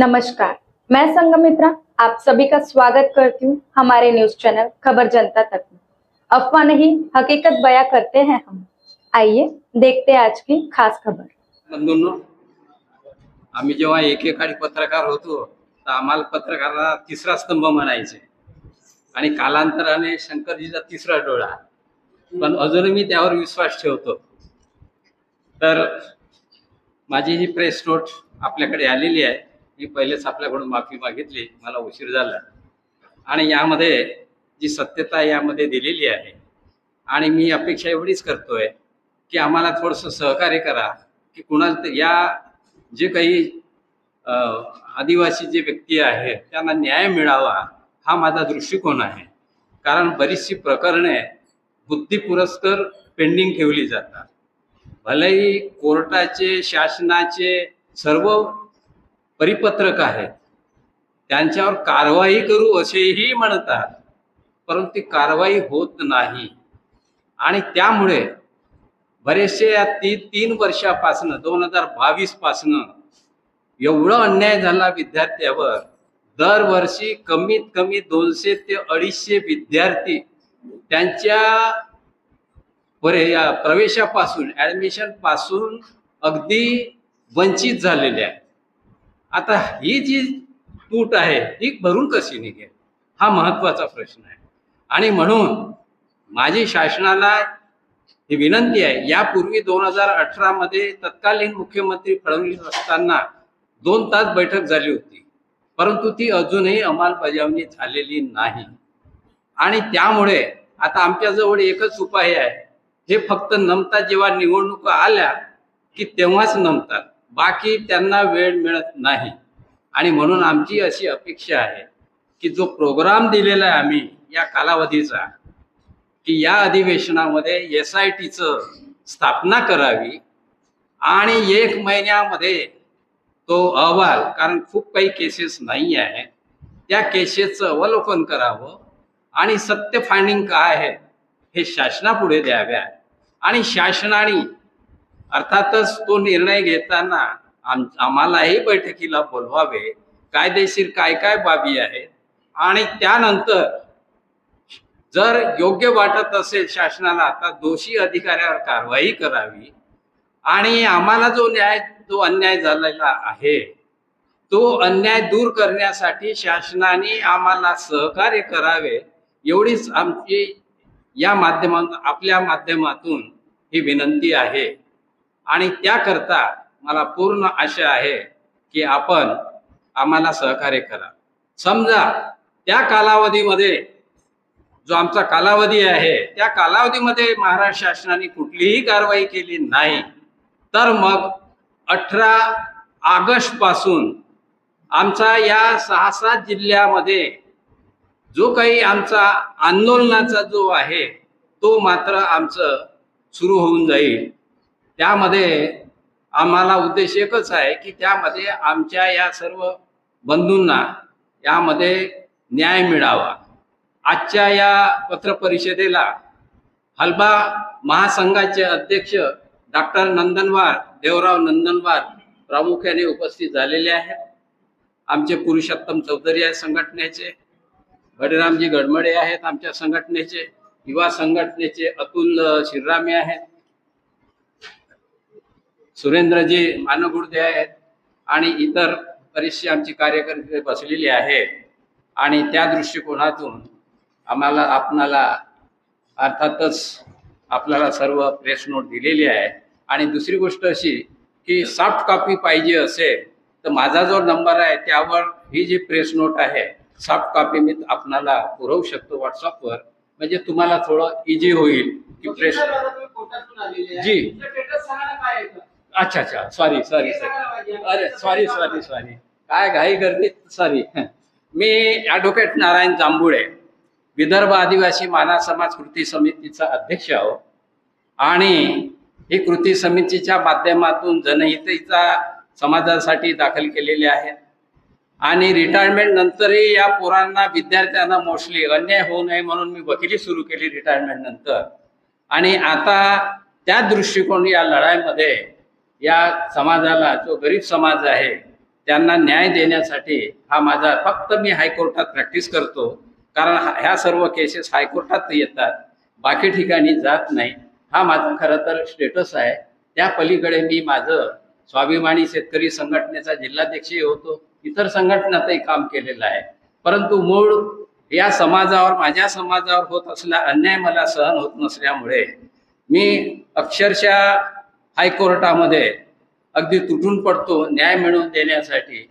नमस्कार मैं संगमित्रा आप सभी का स्वागत करती हूँ हमारे न्यूज चैनल खबर जनता तक में। अफवाह नहीं हकीकत बयां करते हैं हम। आइए देखते हैं आज की खास खबर। बंधूंनो आम्ही जेव्हा एकेकाळी पत्रकार होतो तर आम्हाला पत्रकाराला तिसरा स्तंभ म्हणायचे आणि कालांतराने शंकरजीचा तिसरा डोळा पण अजूनही मी त्यावर विश्वास ठेवतो. तर माझी ही प्रेस नोट आपल्याकडे आलेली आहे मी पहिलेच आपल्याकडून माफी मागितली मला उशीर झाला. आणि यामध्ये जी सत्यता यामध्ये दिलेली आहे आणि मी अपेक्षा एवढीच करतोय की आम्हाला थोडंसं सहकार्य करा की कुणाला या जे काही आदिवासी जे व्यक्ती आहेत त्यांना न्याय मिळावा हा माझा दृष्टिकोन आहे. कारण बरीचशी प्रकरणे बुद्धिपुरस्कर पेंडिंग ठेवली जातात. भलेही कोर्टाचे शासनाचे सर्व परिपत्रक आहेत त्यांच्यावर कारवाई करू असेही म्हणतात. परंतु ती कारवाई होत नाही. आणि त्यामुळे बरेचसे या ती तीन वर्षापासनं दोन हजार बावीस पासनं एवढं अन्याय झाला विद्यार्थ्यावर. दरवर्षी कमीत कमी दोनशे ते अडीचशे विद्यार्थी त्यांच्या बरे या प्रवेशापासून ऍडमिशनपासून अगदी वंचित झालेले आहे आता ही जी तूट आहे ही भरून कशी निघेल? हा महत्त्वाचा प्रश्न आहे. आणि म्हणून माझी शासनाला ही विनंती आहे यापूर्वी दोन हजार अठरा मध्ये तत्कालीन मुख्यमंत्री फडणवीस असताना दोन तास बैठक झाली होती. परंतु ती अजूनही अंमलबजावणी झालेली नाही. आणि त्यामुळे आता आमच्याजवळ एकच उपाय आहे. हे फक्त नमतात जेव्हा निवडणुका आल्या की तेव्हाच नमतात. बाकी त्यांना वेळ मिळत नाही. आणि म्हणून आमची अशी अपेक्षा आहे की जो प्रोग्राम दिलेला आहे आम्ही या कालावधीचा की या अधिवेशनामध्ये एस आय टीचं स्थापना करावी आणि एक महिन्यामध्ये तो अहवाल कारण खूप काही केसेस नाही आहे त्या केसेसचं अवलोकन करावं आणि सत्य फायंडिंग काय आहे हे शासनापुढे द्याव्या आणि शासनाने अर्थातच तो निर्णय घेताना आम आम्हालाही बैठकीला बोलवावे कायदेशीर काय काय बाबी आहेत आणि त्यानंतर जर योग्य वाटत असेल शासनाला आता दोषी अधिकाऱ्यावर कारवाई करावी आणि आम्हाला जो न्याय जो अन्याय झालेला आहे तो अन्याय दूर करण्यासाठी शासनाने आम्हाला सहकार्य करावे एवढीच आमची या माध्यमात आपल्या माध्यमातून ही विनंती आहे. आणि त्याकरता मला पूर्ण आशा आहे की आपण आम्हाला सहकार्य करा. समजा त्या कालावधीमध्ये जो आमचा कालावधी आहे त्या कालावधीमध्ये महाराष्ट्र शासनाने कुठलीही कारवाई केली नाही. तर मग अठरा ऑगस्टपासून आमचा या सहा सात जिल्ह्यामध्ये जो काही आमचा आंदोलनाचा जो आहे तो मात्र आमचं सुरू होऊन जाईल. त्यामध्ये आम्हाला उद्देश एकच आहे की त्यामध्ये आमच्या या सर्व बंधूंना यामध्ये न्याय मिळावा. आजच्या या पत्रपरिषदेला हलबा महासंघाचे अध्यक्ष डॉक्टर नंदनवार देवराव नंदनवार प्रामुख्याने उपस्थित झालेले आहेत. आमचे पुरुषोत्तम चौधरी आहेत संघटनेचे बळीरामजी गडमडे आहेत आमच्या संघटनेचे युवा संघटनेचे अतुल शिररामे आहेत. सुरेंद्रजी मानगुर्दे आहेत आणि इतर बरेचसे आमची कार्यकर्ते बसलेली आहेत. आणि त्या दृष्टिकोनातून आम्हाला आपणाला अर्थातच आपल्याला सर्व प्रेस नोट दिलेली आहे. आणि दुसरी गोष्ट अशी की सॉफ्ट कॉपी पाहिजे असेल तर माझा जो नंबर आहे त्यावर ही जी प्रेस नोट आहे सॉफ्ट कॉपी मी आपणाला पुरवू शकतो व्हॉट्सअपवर म्हणजे तुम्हाला थोडं इझी होईल की प्रेस जी. अच्छा अच्छा. सॉरी सॉरी सॉरी अरे सॉरी सॉरी सॉरी काय घाई गर्दी? सॉरी मी ॲडव्होकेट नारायण जांभुळे विदर्भ आदिवासी माना समाज कृती समितीचा अध्यक्ष आहो. आणि ही कृती समितीच्या माध्यमातून जनहितेचा समाजासाठी दाखल केलेले आहेत आणि रिटायरमेंट नंतरही या पोरांना विद्यार्थ्यांना मोस्टली अन्याय होऊ नये म्हणून मी वकिली सुरू केली रिटायरमेंट नंतर. आणि आता त्या दृष्टिकोन या लढाईमध्ये या समाजाला जो गरीब समाज आहे त्यांना न्याय देण्यासाठी हा माझा फक्त मी हायकोर्टात प्रॅक्टिस करतो. कारण ह्या सर्व केसेस हायकोर्टात येतात. बाकी ठिकाणी जात नाही. हा माझा खरं तर स्टेटस आहे. त्या पलीकडे मी माझं स्वाभिमानी शेतकरी संघटनेचा जिल्हाध्यक्षही होतो. इतर संघटनातही काम केलेलं आहे. परंतु मूळ या समाजावर माझ्या समाजावर होत असला अन्याय मला सहन होत नसल्यामुळे मी अक्षरशः हायकोर्टामध्ये अगदी तुटून पडतो न्याय मिळवून देण्यासाठी.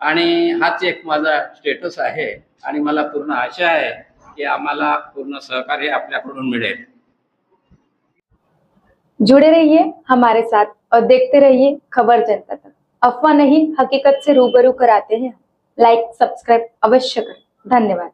आणि हाच एक माझा स्टेटस आहे आणि मला पूर्ण आशा आहे की आम्हाला पूर्ण सहकार्य आपल्याकडून मिळेल. जुड़े रहिए हमारे साथ और देखते रहिए खबर जनता तक. अफवाह नहीं हकीकत से रूबरू कराते हैं लाइक सब्सक्राइब अवश्य करें. धन्यवाद.